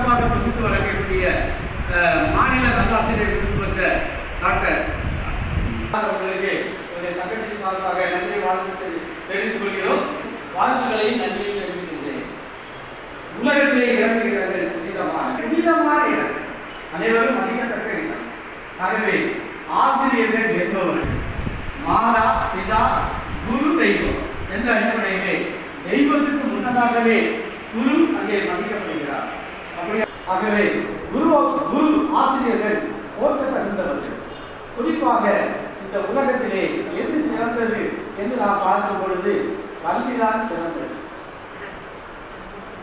சிறப்பாக தொகுத்து வழங்கக்கூடிய அஹ், மாநில நல்லாசிரியர் விருது பெற்ற டாக்டர் அவர்களுக்கு என்னுடைய சங்கத்தின் சார்பாக நன்றி வாழ்த்து தெரிந்து கொள்கிறோம். வாழ்த்துக்களையும் நன்றி தெரிவிக்கின்றேன் உலகத்திலே இறங்குகிறது புனிதமான. புனிதமான இடம் அனைவரும் மதிக்கத்தக்க இடம் ஆகவே ஆசிரியர்கள் என்பவர்கள் மாதா பிதா குரு தெய்வம் என்ற அடிப்படையிலே தெய்வத்துக்கு முன்னதாகவே குரு அங்கே மதிக்கப்படுகிறார். ஆகவே குரு குரு ஆசிரியர்கள் போற்ற தகுந்தவர்கள் குறிப்பாக இந்த உலகத்திலே எது சிறந்தது என்று நாம் பார்க்கும் பொழுது கல்விதான் சிறந்தது.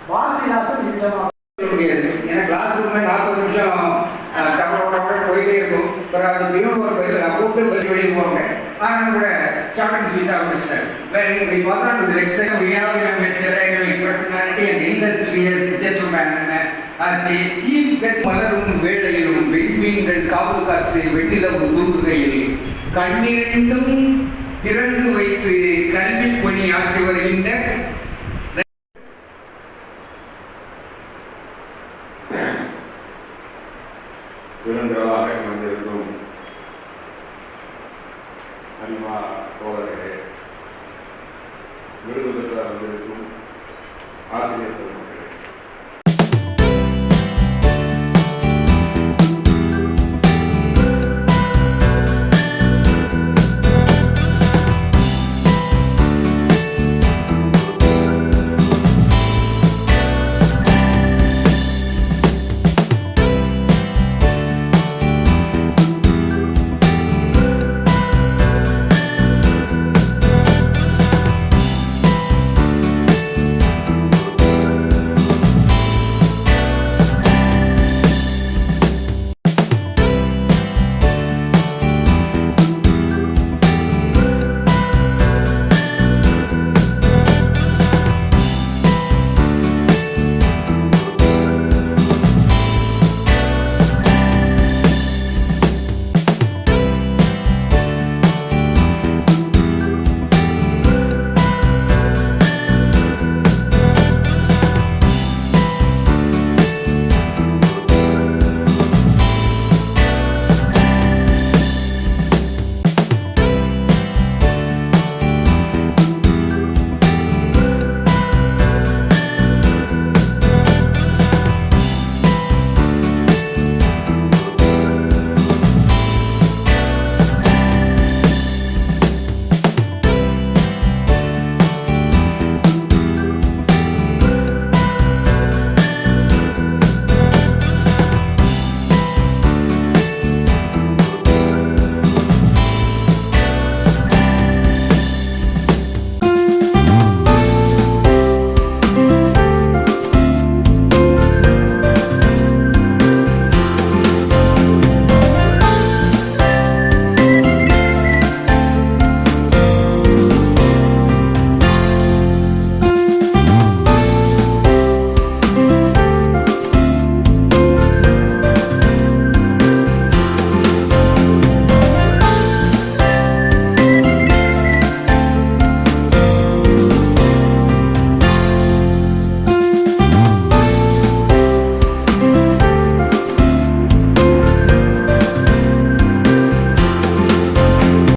பாரதிதாசன் நிஜமாக சொல்ல ஏன்னா கிளாஸ் ரூம்ல நாற்பது நிமிஷம் போயிட்டே இருக்கும். பிறகு அது பியூன் ஒரு பதில் கூப்பிட்டு வெளியே போவாங்க. ஆனால் கூட ஸ்வீட்டாக மலரும் வேளையிலும் வெண்மீன்கள் காவல் காத்து வெண்ணிலவு தூங்குகையில் கண்ணிரண்டும் திறந்து வைத்து கல்வி பணி ஆற்றி வருகின்ற வந்திருக்கும் அனிமா தோழர்களே விருது பெற்ற வந்திருக்கும் ஆசிரியர்கள்